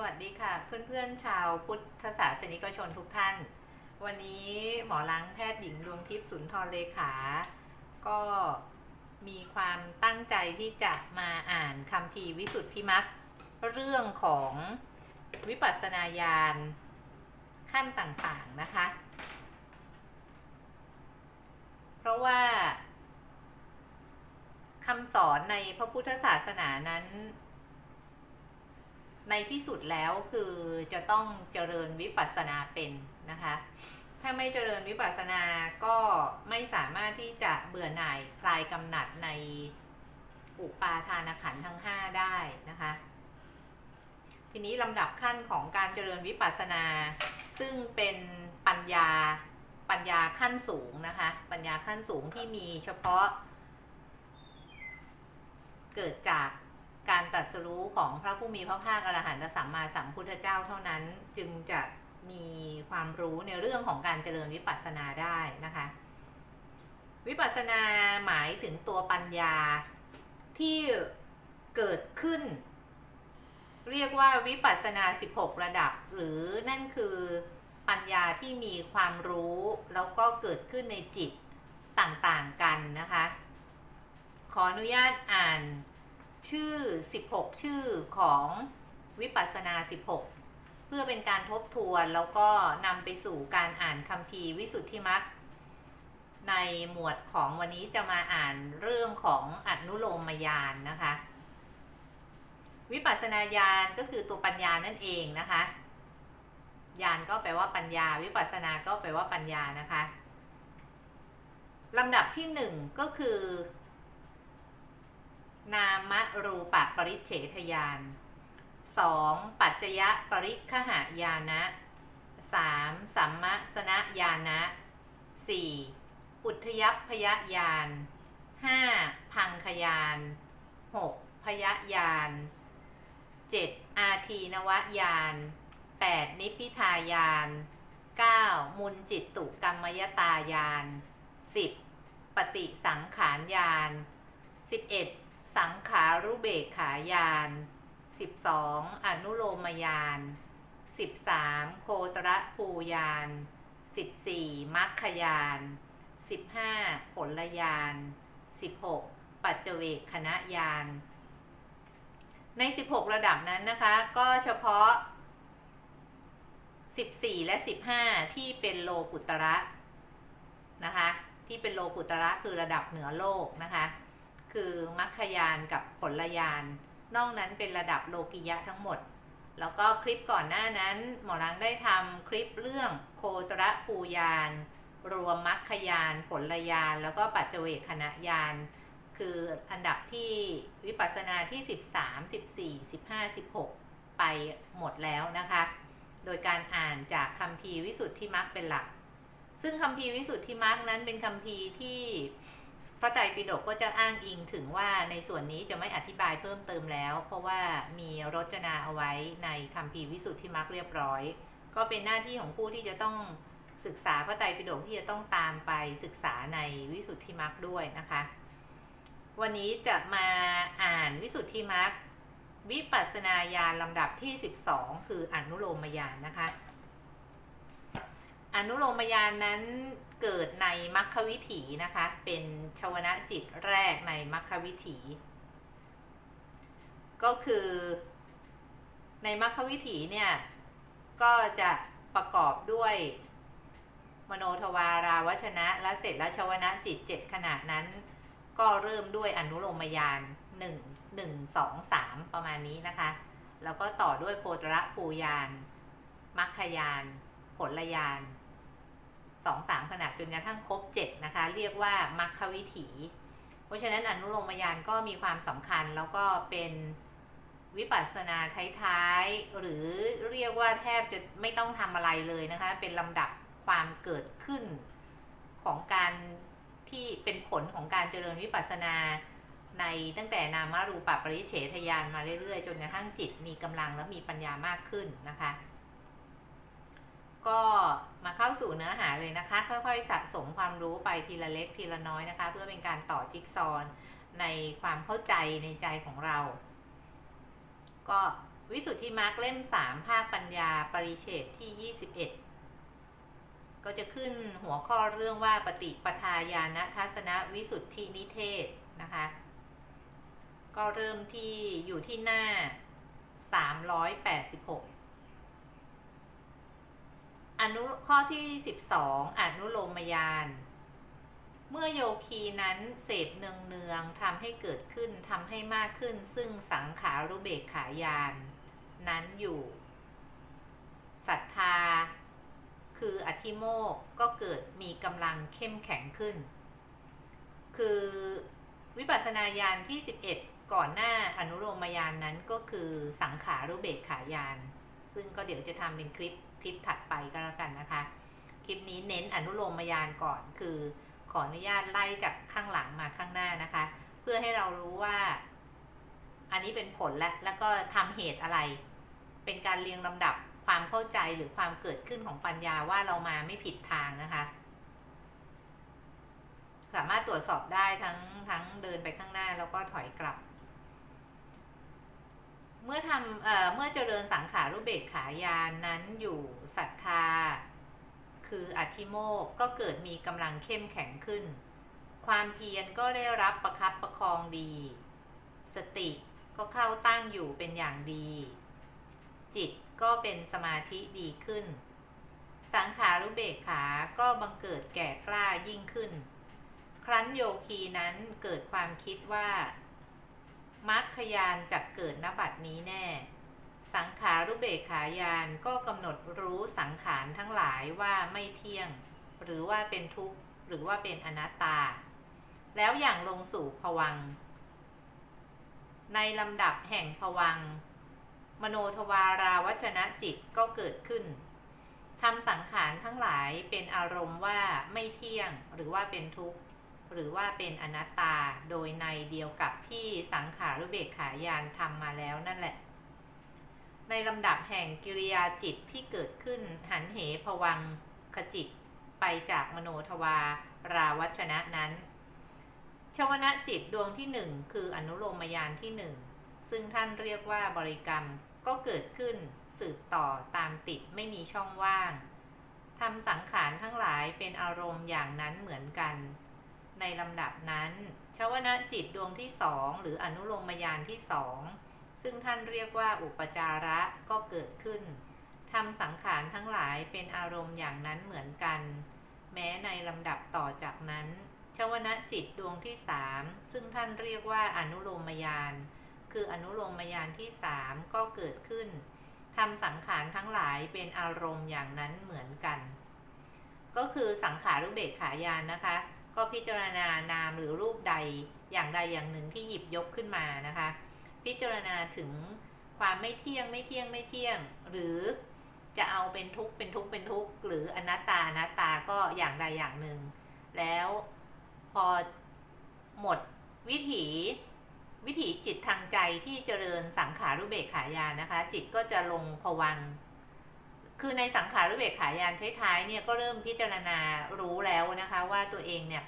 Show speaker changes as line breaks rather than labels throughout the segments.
สวัสดีค่ะ เพื่อนๆ ชาวพุทธศาสนิกชนทุกท่าน วันนี้หมอล้างแพทย์หญิงดวงทิพย์สุนทรเลขา ก็มีความตั้งใจที่จะมาอ่านคำพีวิสุทธิมักเรื่องของวิปัสสนาญาณขั้นต่างๆนะคะ เพราะว่าคำสอนในพระพุทธศาสนานั้น ในที่สุดแล้วคือจะต้องเจริญวิปัสสนาเป็นนะคะ ถ้าไม่เจริญวิปัสสนาก็ไม่สามารถที่จะเบื่อหน่ายคลายกำหนัดในอุปาทานขันธ์ทั้ง 5 ได้นะคะ ทีนี้ลำดับขั้นของการเจริญวิปัสสนา ซึ่งเป็นปัญญาปัญญาขั้นสูงนะคะ ปัญญาขั้นสูงที่มีเฉพาะ เกิดจาก การตรัสรู้ของพระผู้มีพระภาคอรหันตสัมมาสัมพุทธเจ้าเท่านั้นจึงจะมีความรู้ในเรื่องของการเจริญวิปัสสนาได้นะคะ วิปัสสนาหมายถึงตัวปัญญาที่เกิดขึ้น เรียกว่าวิปัสสนา 16 ระดับ หรือนั่นคือปัญญาที่มีความรู้แล้วก็เกิดขึ้นในจิตต่างๆกันนะคะ ขออนุญาตอ่าน ชื่อ 16 ชื่อของวิปัสสนา 16 เพื่อเป็นการทบทวนแล้วก็นำไปสู่การอ่านคัมภีร์วิสุทธิมรรคในหมวดของวันนี้จะมาอ่านเรื่องของอนุโลมยานนะคะ วิปัสสนาญาณก็คือตัวปัญญานั่นเองนะคะญาณก็แปลว่าปัญญา วิปัสสนาก็แปลว่าปัญญานะคะลำดับที่หนึ่งก็คือ นามรูปะปริเฉทยาน 2. ปัจจยะปริคหายานะ 3. สัมมสนญาณะ 4. อุทยพพยญาณ 5. พังคยาน 6. พยญาณ 7. อาทีนวญาณ 8. นิพพิทายาน 9. มุนจิตตุกรรมยตายาน 10. ปฏิสังขารยาน 11. สังขารุเบกขายาน 12. อนุโลมยาน 13. โคตรภูยาน 14. มัคคยาน 15. ผลยาน 16. ปัจเจเวกคณะยาน ใน 16 ระดับนั้นนะคะ ก็เฉพาะ 14 และ 15 ที่เป็นโลกุตระนะคะ ที่เป็นโลกุตระคือระดับเหนือโลกนะคะ คือมัคคยานกับผลยาน นอกนั้นเป็นระดับโลกิยะทั้งหมด แล้วก็คลิปก่อนหน้านั้น หมอรังได้ทำคลิปเรื่องโคตรภูยานรวมมัคคยาน ผลยาน แล้วก็ปัจเจเวคขณะยาน คืออันดับที่วิปัสสนาที่ 13 14 15 16 ไปหมดแล้วนะคะ โดยการอ่านจากคัมภีร์วิสุทธิมรรคเป็นหลัก ซึ่งคัมภีร์วิสุทธิมรรคนั้นเป็นคัมภีร์ที่ พระไตรปิฎกก็จะอ้างอิงถึงว่าในส่วนนี้จะไม่อธิบายเพิ่มเติมแล้ว เพราะว่ามีรจนาเอาไว้ในคัมภีวิสุทธิมรรคเรียบร้อย ก็เป็นหน้าที่ของผู้ที่จะต้องศึกษาพระไตรปิฎกที่จะต้องตามไปศึกษาในวิสุทธิมรรคด้วยนะคะ วันนี้จะมาอ่านวิสุทธิมรรควิปัสสนาญาณลำดับที่ 12 คืออนุโลมญาณนะคะ อนุโลมญาณนั้น เกิดในมรรควิถีนะคะ เป็นชวนะจิตแรกในมรรควิถี ก็คือในมรรควิถีเนี่ย ก็จะประกอบด้วยมโนทวาราวชนะ และเสร็จแล้วชวนะจิตเจ็ดขณะนั้น ก็เริ่มด้วยอนุโลมญาณหนึ่งหนึ่งสองสามประมาณนี้นะคะ แล้วก็ต่อด้วยโคตรภูยานมัคคยาน ผลยาน สองสามขนาดจนกระทั่งครบเจ็ดนะคะ เรียกว่ามัคควิถี เพราะฉะนั้นอนุโลมยานก็มีความสำคัญแล้วก็เป็นวิปัสสนาท้ายๆหรือเรียกว่าแทบจะไม่ต้องทำอะไรเลยนะคะ เป็นลำดับความเกิดขึ้นของการที่เป็นผลของการเจริญวิปัสสนาในตั้งแต่นามารูปปริเฉทยานมาเรื่อยๆ จนกระทั่งจิตมีกำลังและมีปัญญามากขึ้นนะคะ ก็มาเข้าสู่เนื้อหาเลยนะคะ ค่อยๆสะสมความรู้ไปทีละเล็กทีละน้อยนะคะ เพื่อเป็นการต่อจิ๊กซอว์ในความเข้าใจในใจของเรา ก็วิสุทธิมรรคเล่มสามภาคปัญญาปริเฉดที่ยี่สิบเอ็ดก็จะขึ้นหัวข้อเรื่องว่าปฏิปทาญาณทัศนวิสุทธินิเทศนะคะ ก็เริ่มที่อยู่ที่หน้า 386 อนุข้อที่ 12 อนุโลมยาน เมื่อโยคีนั้นเสพเนืองเนืองๆทำให้เกิดขึ้นทำให้มากขึ้น ซึ่งสังขารุเบกขายาน นั้นอยู่ศรัทธา คืออธิโมกก็เกิดมีกำลังเข้มแข็งขึ้น คือวิปัสสนาญาณที่ 11 ก่อนหน้าอนุโลมยานนั้นก็คือสังขารุเบกขายาน ซึ่งก็เดี๋ยวจะทำเป็นคลิป คลิปถัดไปก็แล้วกันนะคะ คลิปนี้เน้นอนุโลมยานก่อนคือ ขออนุญาตไล่จากข้างหลังมาข้างหน้านะคะ เพื่อให้เรารู้ว่า อันนี้เป็นผลและแล้วก็ทำเหตุอะไร เป็นการเรียงลำดับความเข้าใจหรือความเกิดขึ้นของปัญญาว่าเรามาไม่ผิดทางนะคะ สามารถตรวจสอบได้ทั้งทั้งเดินไปข้างหน้าแล้วก็ถอยกลับ เมื่อทำเอ่อเมื่อเจริญสังขารุเบกขายานนั้นอยู่ศรัทธา คืออธิโมกข์ก็เกิดมีกำลังเข้มแข็งขึ้น ความเพียรก็ได้รับประคับประคองดี สติก็เข้าตั้งอยู่เป็นอย่างดี จิตก็เป็นสมาธิดีขึ้น สังขารุเบกขาก็บังเกิดแก่กล้ายิ่งขึ้น ครั้นโยคีนั้นเกิดความคิดว่า มัคคยานจะเกิดนบัดนี้แน่ สังขารุเบกขายานก็กำหนดรู้สังขารทั้งหลายว่าไม่เที่ยง หรือว่าเป็นทุกข์ หรือว่าเป็นอนัตตา แล้วอย่างลงสู่ภวัง ในลำดับแห่งภวัง มโนทวาราวัชนะจิตก็เกิดขึ้นทำสังขารทั้งหลายเป็นอารมณ์ว่าไม่เที่ยงหรือว่าเป็นทุกข์ หรือว่าเป็นอนัตตาโดยในเดียวกับที่สังขารุเบกขายานทำมาแล้วนั่นแหละ ในลำดับแห่งกิริยาจิตที่เกิดขึ้นหันเหภวังคจิตไปจากมโนทวาราวัชนะนั้น ชวนะจิตดวงที่หนึ่งคืออนุโลมยานที่หนึ่งซึ่งท่านเรียกว่าบริกรรมก็เกิดขึ้นสืบต่อตามติดไม่มีช่องว่างทำสังขารทั้งหลายเป็นอารมณ์อย่างนั้นเหมือนกัน ในลำดับนั้นชาวนะจิตดวงที่สองหรืออนุโลมยานที่สองซึ่งท่านเรียกว่าอุปจาระก็เกิดขึ้นทำสังขารทั้งหลายเป็นอารมณ์อย่างนั้นเหมือนกัน แม้ในลำดับต่อจากนั้นชวนะจิตดวงที่สามซึ่งท่านเรียกว่าอนุโลมยาน คืออนุโลมยานที่สามก็เกิดขึ้นทำสังขารทั้งหลายเป็นอารมณ์อย่างนั้นเหมือนกัน ก็คือสังขารุเบกขายานนะคะ ก็พิจารณานามหรือรูปใดอย่างใดอย่างหนึ่งที่หยิบยกขึ้นมานะคะ พิจารณาถึงความไม่เที่ยงไม่เที่ยงไม่เที่ยง หรือจะเอาเป็นทุกข์เป็นทุกข์เป็นทุกข์หรืออนัตตาอนัตตาก็อย่างใดอย่างหนึ่ง แล้วพอหมดวิถีวิถีจิตทางใจที่เจริญสังขารุเบกขายานะคะ จิตก็จะลงผวัง คือในสังขารุเบกขายานท้ายๆเนี่ยก็เริ่มพิจารณารู้แล้วนะคะว่าตัวเองเนี่ย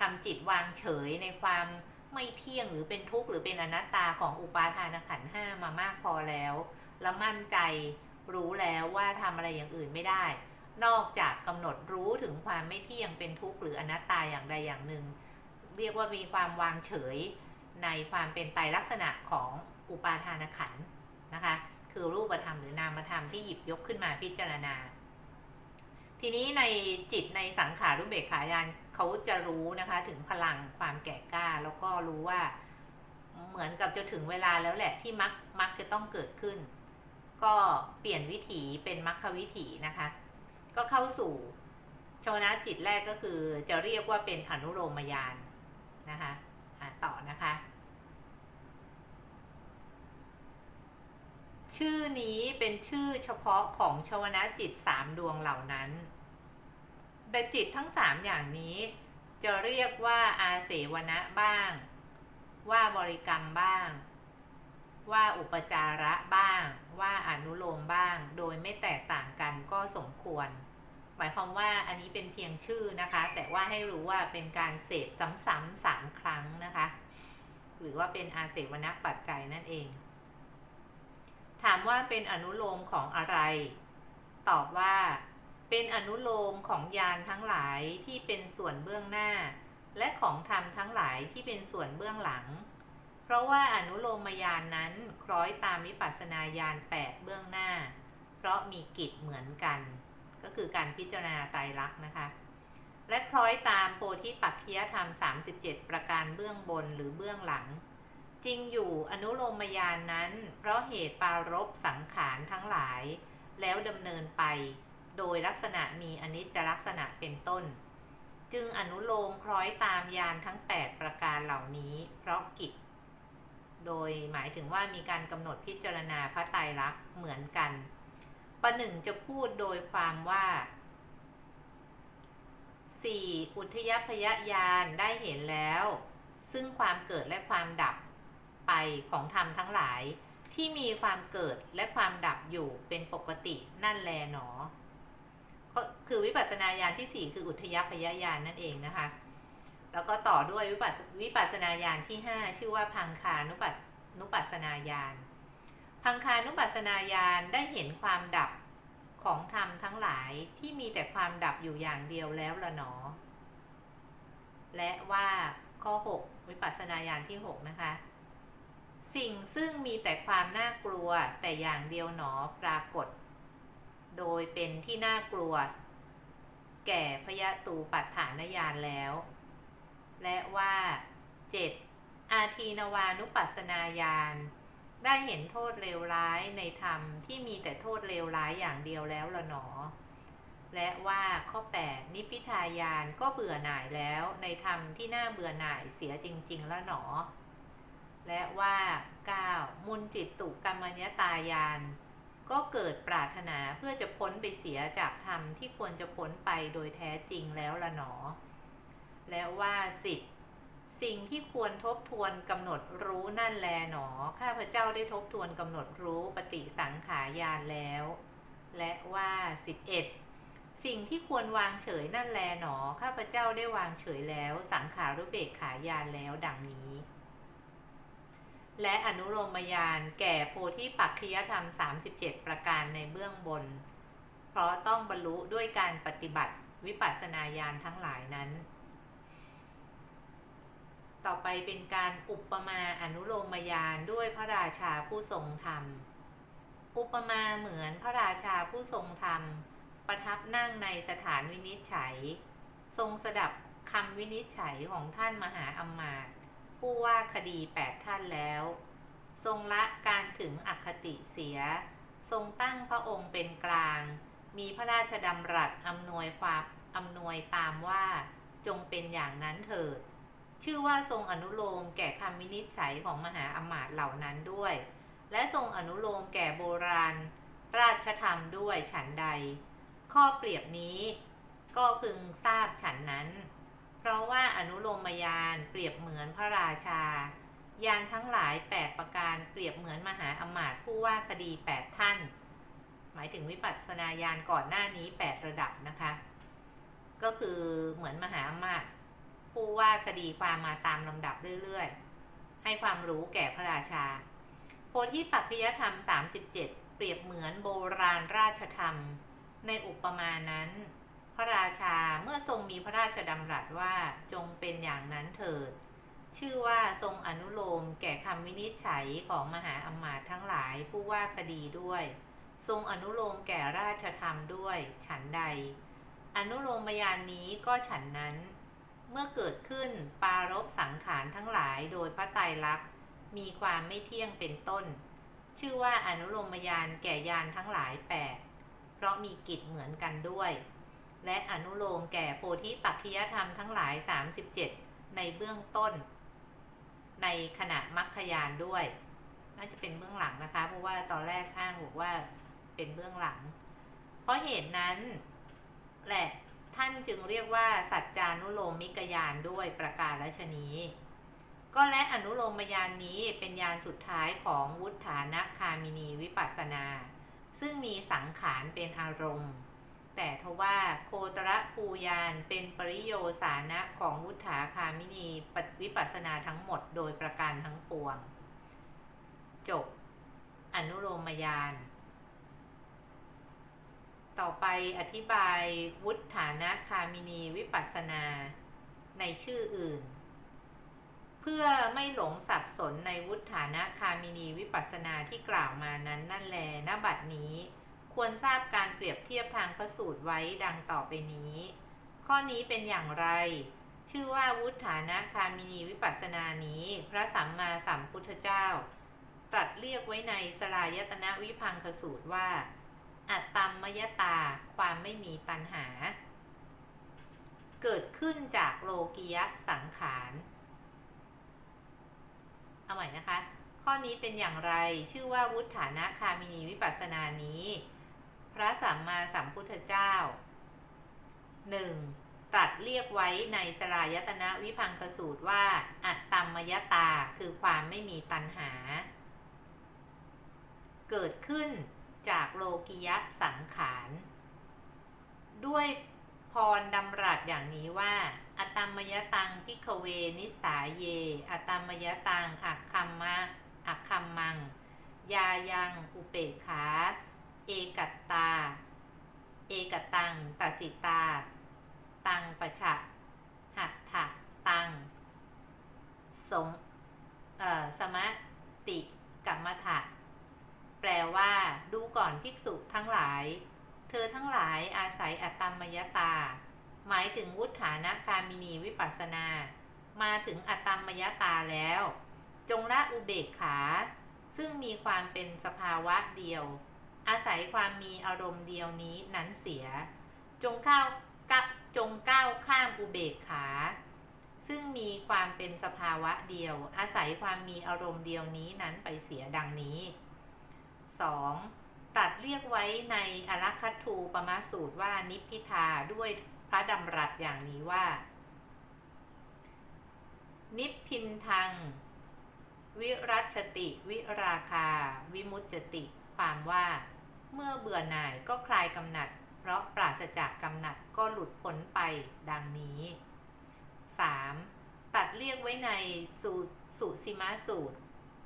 ทำจิตวางเฉยในความไม่เที่ยงหรือเป็นทุกข์หรือเป็นอนัตตาของอุปาทานขันห้ามามากพอแล้ว แล้วมั่นใจรู้แล้วว่าทำอะไรอย่างอื่นไม่ได้ นอกจากกำหนดรู้ถึงความไม่เที่ยงเป็นทุกข์หรืออนัตตาอย่างใดอย่างหนึ่ง เรียกว่ามีความวางเฉยในความเป็นไตรลักษณะของอุปาทานขันนะคะ คือรูปธรรมหรือนามธรรมที่หยิบยกขึ้นมาพิจารณา ทีนี้ในจิตในสังขารุเบกขายานเขาจะรู้นะคะ ถึงพลังความแก่กล้า แล้วก็รู้ว่าเหมือนกับจะถึงเวลาแล้วแหละที่มักมักจะต้องเกิดขึ้น ก็เปลี่ยนวิถีเป็นมรรควิถีนะคะ ก็เข้าสู่ชวนะจิตแรกก็คือจะเรียกว่าเป็นอนุโลมยานนะคะอะต่อนะคะ ชื่อนี้เป็นชื่อเฉพาะของชวนะจิตสามดวงเหล่านั้น แต่จิตทั้งสามอย่างนี้ จะเรียกว่าอาเสวนะบ้าง ว่าบริกรรมบ้าง ว่าอุปจาระบ้าง ว่าอนุโลมบ้าง โดยไม่แตกต่างกันก็สมควร หมายความว่าอันนี้เป็นเพียงชื่อนะคะ แต่ว่าให้รู้ว่าเป็นการเสพซ้ำๆสามครั้งนะคะ หรือว่าเป็นอาเสวนะปัจจัยนั่นเอง ถามว่าเป็นอนุโลมของอะไร ตอบว่า เป็นอนุโลมของยานทั้งหลายที่เป็นส่วนเบื้องหน้า และของธรรมทั้งหลายที่เป็นส่วนเบื้องหลัง เพราะว่าอนุโลมยานนั้นคล้อยตามวิปัสสนาญาณ8เบื้องหน้า เพราะมีกิจเหมือนกัน ก็คือการพิจารณาไตรลักษณ์นะคะ และคล้อยตามโพธิปักขียธรรม 37 ประการเบื้องบนหรือเบื้องหลัง จริงอยู่อนุโลมยานนั้น เพราะเหตุปารบสังขารทั้งหลาย แล้วดำเนินไป โดยลักษณะมีอนิจจลักษณะเป็นต้น จึงอนุโลมคล้อยตามยานทั้ง 8 ประการเหล่านี้ เพราะกิจ โดยหมายถึงว่ามีการกำหนดพิจารณาพระไตรลักษณ์เหมือนกัน ประหนึ่งจะพูดโดยความว่า 4. อุทยพยญาณได้เห็นแล้ว ซึ่งความเกิดและความดับ ไปของธรรมทั้งหลาย ที่มีความเกิดและความดับอยู่เป็นปกตินั่นแลหนอ ก็คือวิปัสสนาญาณที่ 4 คืออุทยพยญาณนั่นเองนะคะ แล้วก็ต่อด้วยวิปัสวิปัสนาญาณที่ 5 ชื่อว่าพังคานุปัสนุปัสนาญาณพังคานุปัสสนาญาณได้เห็นความดับของธรรมทั้งหลายที่มีแต่ความดับอยู่อย่างเดียวแล้วละหนอ และว่าข้อ 6 วิปัสสนาญาณที่ 6 นะคะ สิ่งซึ่งมีแต่ความน่ากลัวแต่อย่างเดียวหนอปรากฏ โดยเป็นที่น่ากลัว แก่พยาตูปัฏฐานญาณแล้ว และว่า 7. อาทีนวานุปัสนาญาณได้เห็นโทษเลวร้ายในธรรมที่มีแต่โทษเลวร้ายอย่างเดียวแล้วละหนอ และว่าข้อ 8 นิพพิทายานก็เบื่อหน่ายแล้วในธรรมที่น่าเบื่อหน่ายเสียจริง ๆล้วหนอ และว่า 9. มุนจิตตุกรรมญตายาน ก็เกิดปรารถนาเพื่อจะพ้นไปเสียจากธรรมที่ควรจะพ้นไปโดยแท้จริงแล้วละหนอ และว่า 10. สิ่งที่ควรทบทวนกำหนดรู้นั่นแลหนอ ข้าพเจ้าได้ทบทวนกำหนดรู้ปฏิสังขายานแล้ว และว่า 11. สิ่งที่ควรวางเฉยนั่นแลหนอ ข้าพเจ้าได้วางเฉยแล้ว สังขารุเบกขายานแล้วดังนี้ และอนุโลมยานแก่โพธิปักขิยธรรม 37 ประการในเบื้องบน เพราะต้องบรรลุด้วยการปฏิบัติวิปัสสนาญาณทั้งหลายนั้น ต่อไปเป็นการอุปมาอนุโลมยานด้วยพระราชาผู้ทรงธรรม อุปมาเหมือนพระราชาผู้ทรงธรรม ประทับนั่งในสถานวินิจฉัย ทรงสดับคำวินิจฉัยของท่านมหาอมมาตย ผู้ว่าคดีแปดท่านแล้ว ทรงละการถึงอคติเสีย ทรงตั้งพระองค์เป็นกลาง มีพระราชดำรัสอำนวยความอำนวยตามว่าจงเป็นอย่างนั้นเถิด ชื่อว่าทรงอนุโลมแก่คำวินิจฉัยของมหาอมาตย์เหล่านั้นด้วย และทรงอนุโลมแก่โบราณ ราชธรรมด้วยฉันใด ข้อเปรียบนี้ ก็พึงทราบฉันนั้น เพราะว่าอนุโลมยานเปรียบเหมือนพระราชา ยานทั้งหลาย 8 ประการเปรียบเหมือนมหาอมาตย์ผู้ว่าคดี 8 ท่าน หมายถึงวิปัสสนาญาณก่อนหน้านี้ 8 ระดับนะคะ ก็คือเหมือนมหาอมาตย์ผู้ว่าคดีความมาตามลำดับเรื่อยๆ ให้ความรู้แก่พระราชา โพธิปัจจยธรรม 37 เปรียบเหมือนโบราณราชธรรม ในอุปมานั้น ระราชาเมื่อทรงมีพระราชดำรัสว่าจงเป็นอย่างนั้นเถิด ชื่อว่าทรงอนุโลมแก่คำวินิจฉัยของมหาอมาตย์ทั้งหลายผู้ว่าคดีด้วย ทรงอนุโลมแก่ราชธรรมด้วย ฉันใด อนุโลมยานนี้ก็ฉันนั้น เมื่อเกิดขึ้นปารบสังขารทั้งหลายโดยพระไตรลักษณ์มีความไม่เที่ยงเป็นต้น ชื่อว่าอนุโลมยานแก่ยานทั้งหลาย8เพราะมีกิจเหมือนกันด้วย และอนุโลมแก่โพธิปักขิยธรรมทั้งหลาย 37 ในเบื้องต้น ในขณะมัคคยานด้วย น่าจะเป็นเบื้องหลังนะคะ เพราะว่าตอนแรกอ้างบอกว่าเป็นเบื้องหลัง เพราะเหตุนั้นแหละท่านจึงเรียกว่า สัจจานุโลมมิกยานด้วยประการละชนี้ ก็และอนุโลมยานนี้เป็นยานสุดท้ายของวุฒานะคามินีวิปัสสนา ซึ่งมีสังขารเป็นอารมณ์ แต่ทว่าโคตรภูยานเป็นปริโยสานะของวุฒาคามินีปวิปัสนาทั้งหมดโดยประการทั้งปวง จบ อนุโลมยาน ต่อไปอธิบายวุฒานะคามินีวิปัสนาในชื่ออื่น เพื่อไม่หลงสับสนในวุฒานะคามินีวิปัสสนาที่กล่าวมานั้นนั่นแลณบัดนี้ ควรทราบการเปรียบเทียบทางพระสูตรไว้ดังต่อไปนี้ ข้อนี้เป็นอย่างไร ชื่อว่าวุฒฐานะคามินีวิปัสสนานี้ พระสัมมาสัมพุทธเจ้า ตรัสเรียกไว้ในสลายตนะวิพังคสูตรว่า อัตตมมยตา ความไม่มีตัณหา เกิดขึ้นจากโลกิยะสังขารเอาใหม่นะคะ ข้อนี้เป็นอย่างไร ชื่อว่าวุฒฐานะคามินีวิปัสสนานี้ ระสัมมาสัมพุทธเจ้า 1. ตรัสเรียกไว้ในสลายตนะวิพังคสูตรว่า อัตตมมยตาคือความไม่มีตัณหา เกิดขึ้นจากโลกิยะสังขาร ด้วยพรดำรัสอย่างนี้ว่าอัตตมยตังพิกเวนิสาเยอัตตมยตังอักคัมมะอักคัมมัง ยายังอุเปขา เอกัตตา เอกตังตัสิตา ตังปะฉะหัตถะตังสงเอ่อสมติกัมมถะ แปลว่าดูก่อนภิกษุทั้งหลาย เธอทั้งหลายอาศัยอัตตมยตา หมายถึงวุฒานะคามินีวิปัสสนา มาถึงอัตตมยตาแล้ว จงละอุเบกขา ซึ่งมีความเป็นสภาวะเดียว อาศัยความมีอารมณ์เดียวนี้นั้นเสีย จงก้าวจงก้าวข้ามอุเบกขา ซึ่งมีความเป็นสภาวะเดียว อาศัยความมีอารมณ์เดียวนี้นั้นไปเสียดังนี้ 2. ตัดเรียกไว้ในอรัคคัตทูปมาสูตรว่านิพพิทาด้วยพระดำรัสอย่างนี้ว่า นิพพินทัง วิรัชติ วิราคา วิมุตจติ ความว่า เมื่อเบื่อหน่ายก็คลายกำหนัด เพราะปราศจากกำหนัดก็หลุดพ้นไปดังนี้ 3. ตัดเรียกไว้ในสุสุสิมาสูตร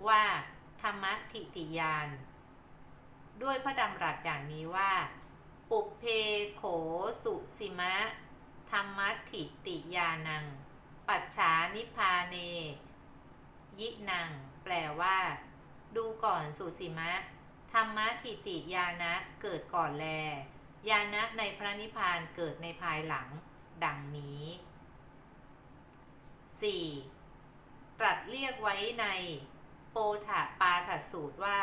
ว่า ธรรมทิติยาน ด้วยพระดำรัสอย่างนี้ว่า ปุเพโขสุสิมะ ธรรมทิติยานัง ปัจฉานิพพาเน ยินัง แปลว่า ดูก่อนสุสิมะ ธรรมะทิติยานะเกิดก่อนแลยานะในพระนิพพานเกิดในภายหลัง ดังนี้ 4. ตรัสเรียกไว้ในโปถะปาถสูตรว่า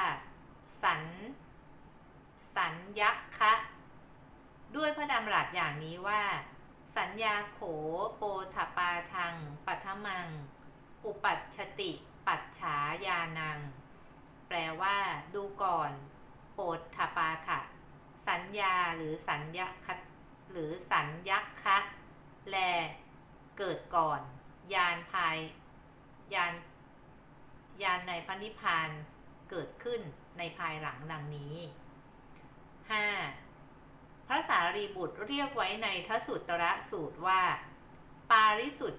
สัน สัญยักคะด้วยพระดำรัสอย่างนี้ว่า สัญญาโขโปถปาทังปัทมัง อุปัชชติ ปัจฉายานัง แปลว่า ดูก่อน โปถปาถะสัญญาหรือสัญญาคหรือสัญยักคะแล เกิดก่อน ยานภายยานยานในพระนิพพานเกิดขึ้นในภายหลังดังนี้ 5. พระสารีบุตรเรียกไว้ในทสุตระสูตรว่า ปาริสุท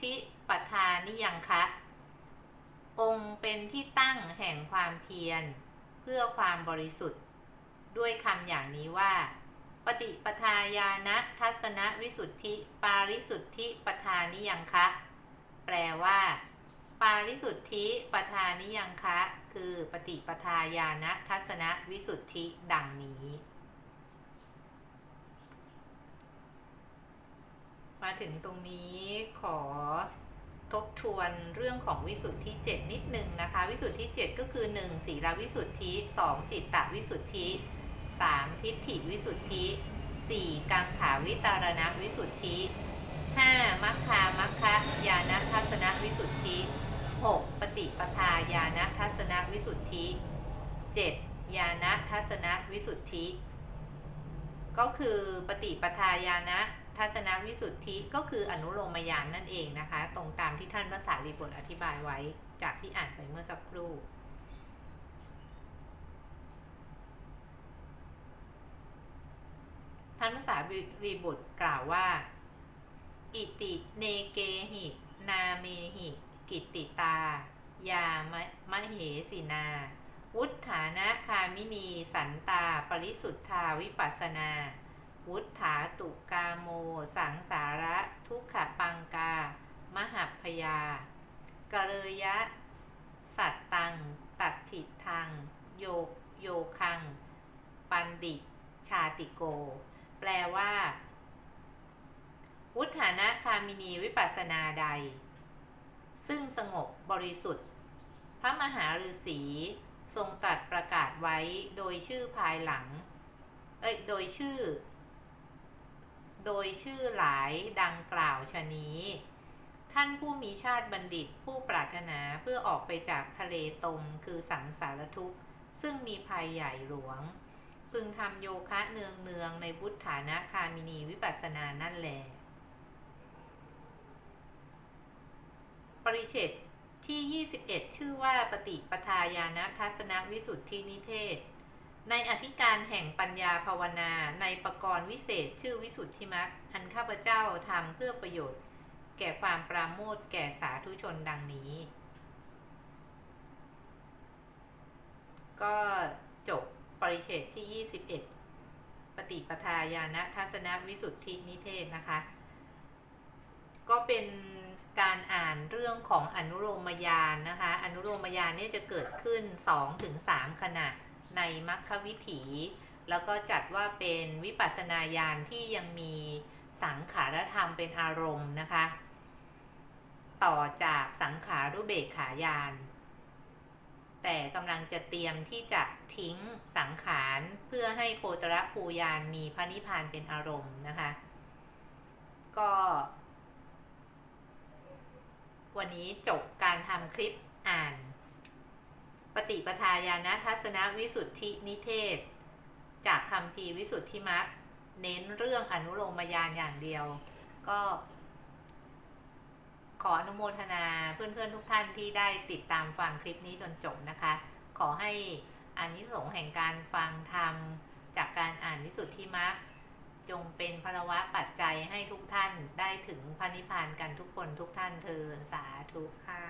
ธิปทานิยังคะ องค์เป็นที่ตั้งแห่งความเพียร เพื่อความบริสุทธิ์ ด้วยคำอย่างนี้ว่า ปฏิปทาญาณทัศนวิสุทธิ ปาริสุทธิปทานิยังคะ แปลว่า ปาริสุทธิปทานิยังคะ คือปฏิปทาญาณทัศนวิสุทธิดังนี้ มาถึงตรงนี้ขอ ทบทวนเรื่องของวิสุทธิ7นิดนึงนะคะ วิสุทธิ7ก็คือ 1. ศีลวิสุทธิ 2. จิตตวิสุทธิ 3. ทิฏฐิวิสุทธิ 4. กังขาวิตารณวิสุทธิ 5. มัคคามัคคะญาณทัศนวิสุทธิ 6. ปฏิปทาญาณทัศนวิสุทธิ 7. ญาณทัศนวิสุทธิ ก็คือปฏิปทาญาณ ทัศนวิสุทธิก็คืออนุโลมญานนั่นเองนะคะ ตรงตามที่ท่านภาษารีบทอธิบายไว้จากที่อ่านไปเมื่อสักครู่ ท่านภาษารีบุตรกล่าวว่า อิติเนเกหิ นาเมหิ กิตติตา ยามะมะเหสีนา วุฒานะคามินี สันตา ปริสุทธาวิปัสนา วุฒาตุกาโม สังสาระทุกขปังกา มหัพยากเรยะ สัตตัง ตัดถิทัง โยโยคัง ปันดิชาติโก แปลว่า วุฒานะคามินีวิปัสสนาใด ซึ่งสงบบริสุทธิ์ พระมหาฤาษีทรงตรัสประกาศไว้โดยชื่อภายหลัง เอ้ย โดยชื่อ โดยชื่อหลายดังกล่าวชะนี้ ท่านผู้มีชาติบัณฑิตผู้ปรารถนาเพื่อออกไปจากทะเลตมคือสังสารทุกข์ ซึ่งมีภัยใหญ่หลวง พึงทำโยคะเนืองเนืองในบุตฐานะคามินีวิปัสสนานั่นแหลปริเฉดที่ 21 ชื่อว่าปฏิปทาญาณทัศนวิสุทธินิเทศ ในอธิการแห่งปัญญาภาวนาในประกรณ์วิเศษชื่อวิสุทธิมักอันข้าพเจ้าทำเพื่อประโยชน์ แก่ความปราโมทแก่สาธุชนดังนี้ ก็จบปริเฉดที่ 21 ปฏิปทาญาณทัศนวิสุทธินิเทศนะคะ ก็เป็นการอ่านเรื่องของอนุโลมยานนะคะ อนุโลมยานเนี่ยจะเกิดขึ้น 2-3 ขณะ ในมรรควิถี แล้วก็จัดว่าเป็นวิปัสสนาญาณที่ยังมีสังขารธรรมเป็นอารมณ์นะคะ ต่อจากสังขารุเบกขายานแต่กำลังจะเตรียมที่จะทิ้งสังขารเพื่อให้โคตรภูยานมีพระนิพพานเป็นอารมณ์นะคะ ก็ วันนี้จบการทำคลิปอ่าน ปฏิปทาญาณทัศนวิสุทธินิเทศ จากคำพีวิสุทธิมักเน้นเรื่องอนุโลมยานอย่างเดียว ก็ ขออนุโมทนาเพื่อนๆทุกท่านที่ได้ติดตามฟังคลิปนี้จนจบนะคะ ขอให้อานิสงส์แห่งการฟังธรรม จากการอ่านวิสุทธิมักจงเป็นพลวะปัจจัยให้ทุกท่านได้ถึงพระนิพพานกันทุกคนทุกท่านเทินสาธุค่ะ